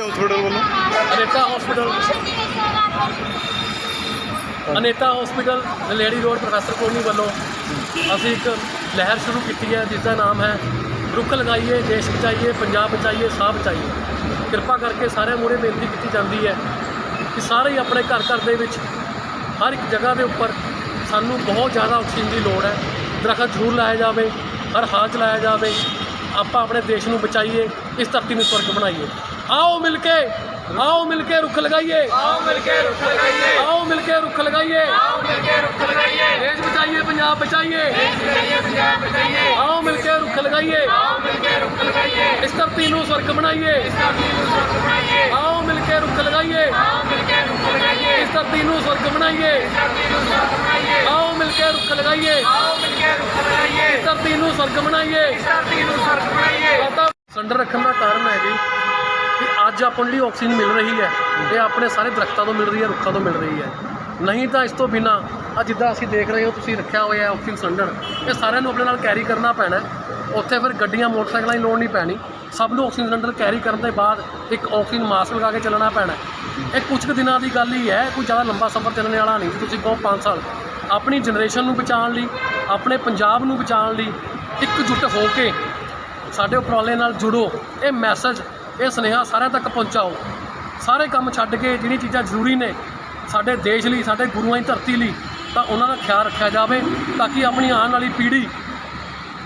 Hospital ਵੱਲੋਂ? ਅਨੇਤਾ hospital ਅਨੇਤਾ hospital lady road professor colony ਵੱਲੋਂ ਅਸੀਂ ਇੱਕ ਲਹਿਰ ਸ਼ੁਰੂ ਕੀਤੀ ਹੈ, ਜਿਸ ਦਾ ਨਾਮ ਹੈ, ਰੁੱਖ ਲਗਾਈਏ, ਦੇਸ਼ ਬਚਾਈਏ, ਪੰਜਾਬ ਬਚਾਈਏ, ਸਾਹ ਬਚਾਈਏ। ਕਿਰਪਾ ਕਰਕੇ ਸਾਰਿਆਂ ਮੂਹਰੇ ਬੇਨਤੀ ਕੀਤੀ ਜਾਂਦੀ ਹੈ ਕਿ ਸਾਰੇ ਹੀ ਆਪਣੇ ਘਰ ਘਰ ਦੇ ਵਿੱਚ ਹਰ ਇੱਕ ਜਗ੍ਹਾ ਦੇ ਉੱਪਰ ਸਾਨੂੰ ਬਹੁਤ ਜ਼ਿਆਦਾ ਆਕਸੀਜਨ ਦੀ ਲੋੜ ਹੈ। ਦਰਖਤ ਜ਼ਰੂਰ ਲਾਇਆ ਜਾਵੇ, ਹਰ ਹਾਲ 'ਚ ਲਾਇਆ ਜਾਵੇ। ਆਪਾਂ ਆਪਣੇ ਦੇਸ਼ ਨੂੰ ਬਚਾਈਏ, ਇਸ ਧਰਤੀ ਨੂੰ ਸਵਰਗ ਬਣਾਈਏ। ਆਓ ਮਿਲ ਕੇ ਆਓ ਮਿਲ ਕੇ ਰੁੱਖ ਲਗਾਈਏ ਆਓ ਮਿਲ ਕੇ ਰੁੱਖ ਲਗਾਈਏ ਆਓ ਮਿਲ ਕੇ ਰੁੱਖ ਲਗਾਈਏ ਆਓ ਮਿਲ ਕੇ ਰੁੱਖ ਲਗਾਈਏ ਦੇਸ਼ ਬਚਾਈਏ ਪੰਜਾਬ ਬਚਾਈਏ ਬਚਾਈਏ ਪੰਜਾਬ ਬਚਾਈਏ ਆਓ ਮਿਲ ਕੇ ਰੁੱਖ ਲਗਾਈਏ ਆਓ ਮਿਲ ਕੇ ਰੁੱਖ ਲਗਾਈਏ ਇਸ ਧਰਤੀ ਨੂੰ ਸਵਰਗ ਬਣਾਈਏ ਧਰਤੀ ਨੂੰ ਸੁਰੱਖ ਬਣਾਈਏ ਆਓ ਮਿਲ ਕੇ ਰੁੱਖ ਲਗਾਈਏ ਆਓ ਮਿਲ ਕੇ ਰੁੱਖ ਲਗਾਈਏ ਇਸ ਧਰਤੀ ਨੂੰ ਸਵਰਗ ਬਣਾਈਏ ਧਰਤੀ ਨੂੰ ਸੁਰੱਖ ਬਣਾਈਏ ਆਓ ਮਿਲ ਕੇ ਰੁੱਖ ਲਗਾਈਏ ਆਓ ਮਿਲ ਕੇ ਰੁੱਖ ਲਗਾਈਏ ਇਸ ਧਰਤੀ ਨੂੰ ਸਵਰਗ ਬਣਾਈਏ ਧਰਤੀ ਨੂੰ ਸੁਰੱਖ ਬਣਾਈਏ ਮਾਤਾ ਸਿਲੰਡਰ ਰੱਖਣ ਦਾ ਕਾਰਨ ਹੈ ਜੀ ਅੱਜ ਆਪਾਂ ਨੂੰ ਜਿਹੜੀ ਆਕਸੀਜਨ ਮਿਲ ਰਹੀ ਹੈ, ਇਹ ਆਪਣੇ ਸਾਰੇ ਦਰਖਤਾਂ ਤੋਂ ਮਿਲ ਰਹੀ ਹੈ, ਰੁੱਖਾਂ ਤੋਂ ਮਿਲ ਰਹੀ ਹੈ। ਨਹੀਂ ਤਾਂ ਇਸ ਤੋਂ ਬਿਨਾ ਆ ਜਿੱਦਾਂ ਅਸੀਂ ਦੇਖ ਰਹੇ ਹੋ, ਤੁਸੀਂ ਰੱਖਿਆ ਹੋਇਆ ਹੈ ਆਕਸੀਜਨ ਸਿਲੰਡਰ ਇਹ ਸਾਰਿਆਂ ਨੂੰ ਆਪਣੇ ਨਾਲ ਕੈਰੀ ਕਰਨਾ ਪੈਣਾ ਉੱਥੇ ਫਿਰ ਗੱਡੀਆਂ, ਮੋਟਰਸਾਈਕਲਾਂ ਦੀ ਲੋੜ ਨਹੀਂ ਪੈਣੀ। ਸਭ ਨੂੰ ਆਕਸੀਜਨ ਸਿਲੰਡਰ ਕੈਰੀ ਕਰਨ ਦੇ ਬਾਅਦ ਇੱਕ ਆਕਸੀਜਨ ਮਾਸਕ ਲਗਾ ਕੇ ਚੱਲਣਾ ਪੈਣਾ ਇਹ ਕੁਝ ਕੁ ਦਿਨਾਂ ਦੀ ਗੱਲ ਹੀ ਹੈ, ਕੋਈ ਜ਼ਿਆਦਾ ਲੰਬਾ ਸਫ਼ਰ ਚੱਲਣ ਵਾਲਾ ਨਹੀਂ, ਤੁਸੀਂ ਕਹੋ 5 ਸਾਲ। ਆਪਣੀ ਜਨਰੇਸ਼ਨ ਨੂੰ ਬਚਾਉਣ ਲਈ, ਆਪਣੇ ਪੰਜਾਬ ਨੂੰ ਬਚਾਉਣ ਲਈ ਇਕਜੁੱਟ ਹੋ ਕੇ ਸਾਡੇ ਉਪਰਾਲੇ ਨਾਲ ਜੁੜੋ। ਇਹ ਮੈਸੇਜ ਇਹ ਸੁਨੇਹਾ ਸਾਰਿਆਂ ਤੱਕ ਪਹੁੰਚਾਓ। ਸਾਰੇ ਕੰਮ ਛੱਡ ਕੇ ਜਿਹੜੀਆਂ ਚੀਜ਼ਾਂ ਜ਼ਰੂਰੀ ਨੇ ਸਾਡੇ ਦੇਸ਼ ਲਈ, ਸਾਡੇ ਗੁਰੂਆਂ ਦੀ ਧਰਤੀ ਲਈ, ਤਾਂ ਉਹਨਾਂ ਦਾ ਖਿਆਲ ਰੱਖਿਆ ਜਾਵੇ ਤਾਂ ਕਿ ਆਪਣੀ ਆਉਣ ਵਾਲੀ ਪੀੜ੍ਹੀ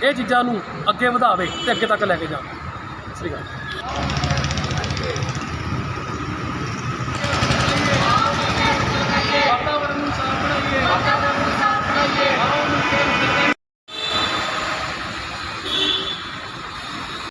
ਇਹ ਚੀਜ਼ਾਂ ਨੂੰ ਅੱਗੇ ਵਧਾਵੇ ਤੇ ਅੱਗੇ ਤੱਕ ਲੈ ਕੇ ਜਾਵੇ। ਸ੍ਰੀ ਅਕਾਲ।